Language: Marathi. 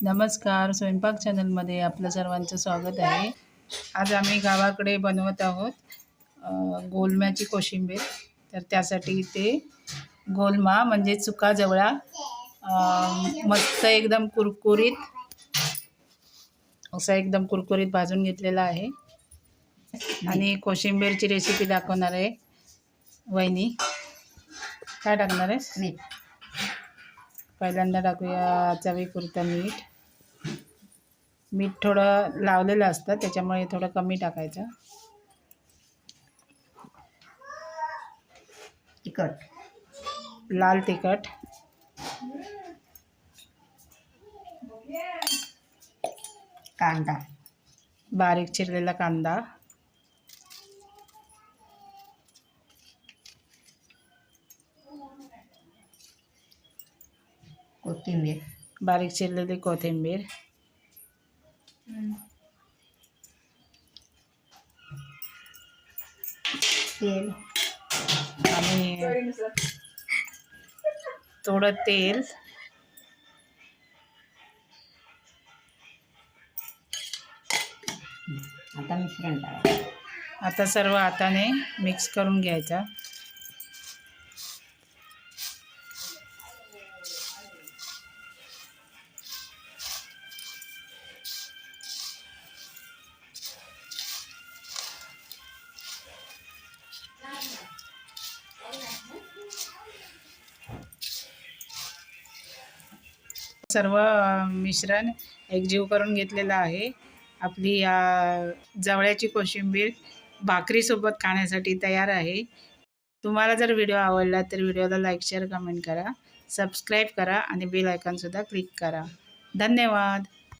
नमस्कार स्वयंपाक चॅनलमध्ये आपलं सर्वांचं स्वागत आहे. आज आम्ही गावाकडे बनवत आहोत गोलम्याची कोशिंबीर. तर त्यासाठी ते गोलमा म्हणजे चुका जवळा मस्त एकदम कुरकुरीत असा एकदम कुरकुरीत भाजून घेतलेला आहे. आणि कोशिंबीरची रेसिपी दाखवणार आहे वहिनी. काय टाकणार आहेस? मीठ पहिल्यांदा टाकूया चवीपुरतं मीठ. मीठ थोडं लावलेलं असतं त्याच्यामुळे थोडं कमी टाकायचं. तिखट. लाल तिखट. कांदा. बारीक चिरलेला कांदा. कोथिंबीर. बारीक चिरलेली कोथिंबीर. तेल. आणि थोडं तेल. आता मिश्रण आता सर्व हाताने मिक्स करून घ्यायचा. सर्व मिश्रण एकजीव करून घेतलेलं आहे. आपली या जवळ्याची कोशिंबीर भाकरीसोबत खाण्यासाठी तयार आहे. तुम्हाला जर व्हिडिओ आवडला तर व्हिडिओला लाईक शेअर कमेंट करा. सबस्क्राईब करा आणि बेल आयकॉनसुद्धा क्लिक करा. धन्यवाद.